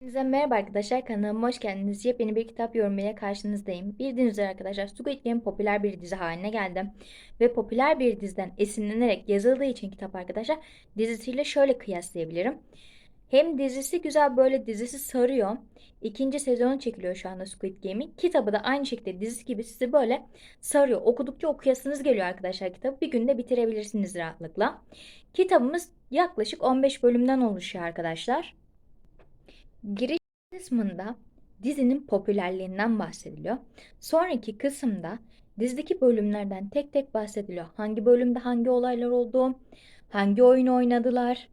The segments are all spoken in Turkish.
Hepinize merhaba arkadaşlar kanalıma hoş geldiniz. Yepyeni bir kitap yorumuyla karşınızdayım. Bildiğiniz üzere arkadaşlar Squid Game popüler bir dizi haline geldi. Ve popüler bir diziden esinlenerek yazıldığı için kitap arkadaşlar dizisiyle şöyle kıyaslayabilirim. Hem dizisi güzel böyle dizisi sarıyor. İkinci sezonu çekiliyor şu anda Squid Game'in. Kitabı da aynı şekilde dizisi gibi sizi böyle sarıyor. Okudukça okuyasınız geliyor arkadaşlar kitabı. Bir günde bitirebilirsiniz rahatlıkla. Kitabımız yaklaşık 15 bölümden oluşuyor arkadaşlar. Giriş kısmında dizinin popülerliğinden bahsediliyor. Sonraki kısımda dizideki bölümlerden tek tek bahsediliyor. Hangi bölümde hangi olaylar oldu, hangi oyun oynadılar.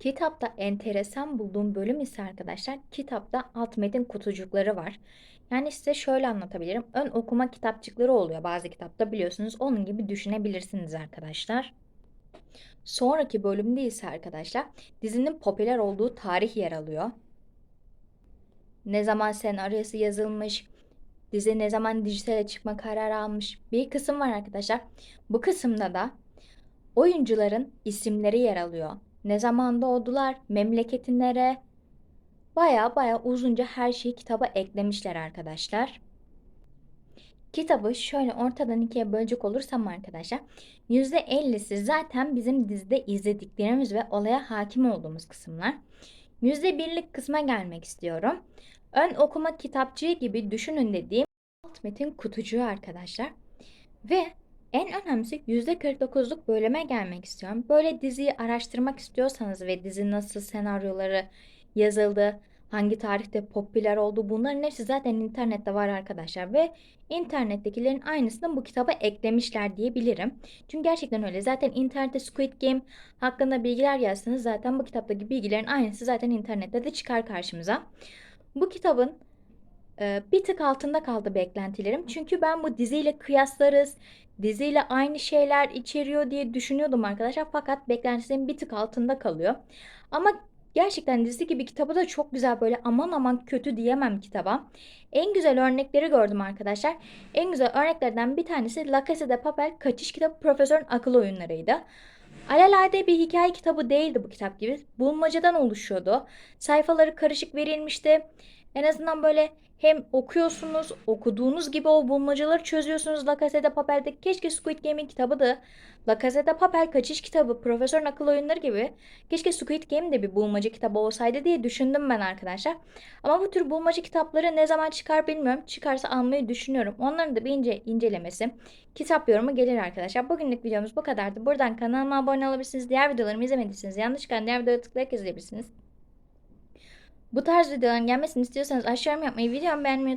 Kitapta enteresan bulduğum bölüm ise arkadaşlar kitapta alt metin kutucukları var. Yani size şöyle anlatabilirim. Ön okuma kitapçıkları oluyor bazı kitapta biliyorsunuz. Onun gibi düşünebilirsiniz arkadaşlar. Sonraki bölümde ise arkadaşlar dizinin popüler olduğu tarih yer alıyor. Ne zaman senaryosu yazılmış, dizi ne zaman dijitale çıkma kararı almış bir kısım var arkadaşlar. Bu kısımda da oyuncuların isimleri yer alıyor. Ne zaman doğdular, memleketi nere, baya baya uzunca her şeyi kitaba eklemişler arkadaşlar. Kitabı şöyle ortadan ikiye bölecek olursam arkadaşlar %50'si zaten bizim dizide izlediklerimiz ve olaya hakim olduğumuz kısımlar. %1'lik kısma gelmek istiyorum. Ön okuma kitapçığı gibi düşünün dediğim alt metin kutucuğu arkadaşlar. Ve en önemlisi %49'luk bölüme gelmek istiyorum. Böyle diziyi araştırmak istiyorsanız ve dizi nasıl senaryoları yazıldı, hangi tarihte popüler oldu bunların hepsi zaten internette var arkadaşlar ve internettekilerin aynısını bu kitaba eklemişler diyebilirim. Çünkü gerçekten öyle. Zaten internette Squid Game hakkında bilgiler yazsanız zaten bu kitaptaki bilgilerin aynısı zaten internette de çıkar karşımıza. Bu kitabın e, bir tık altında kaldı beklentilerim. Çünkü ben bu diziyle kıyaslarız, diziyle aynı şeyler içeriyor diye düşünüyordum arkadaşlar. Fakat beklentilerim bir tık altında kalıyor. Ama gerçekten dizi gibi kitabı da çok güzel böyle aman aman kötü diyemem kitaba. En güzel örnekleri gördüm arkadaşlar. En güzel örneklerden bir tanesi La Casa de Papel Kaçış Kitabı Profesörün Akıl Oyunlarıydı. Alelade bir hikaye kitabı değildi bu kitap gibi. Bulmacadan oluşuyordu. Sayfaları karışık verilmişti. En azından böyle hem okuyorsunuz, okuduğunuz gibi o bulmacaları çözüyorsunuz La Casa de Papel'de. Keşke Squid Game'in kitabı da La Casa de Papel kaçış kitabı, Profesörün Akıl Oyunları gibi. Keşke Squid Game de bir bulmaca kitabı olsaydı diye düşündüm ben arkadaşlar. Ama bu tür bulmaca kitapları ne zaman çıkar bilmiyorum. Çıkarsa almayı düşünüyorum. Onların da bir ince incelemesi, kitap yorumu gelir arkadaşlar. Bugünlük videomuz bu kadardı. Buradan kanalıma abone olabilirsiniz. Diğer videolarımı izlemediyseniz yanlış çıkan diğer videoya tıklayarak izleyebilirsiniz. Bu tarz videoların gelmesini istiyorsanız aşağı yorum yapmayı, videomu beğenmeyi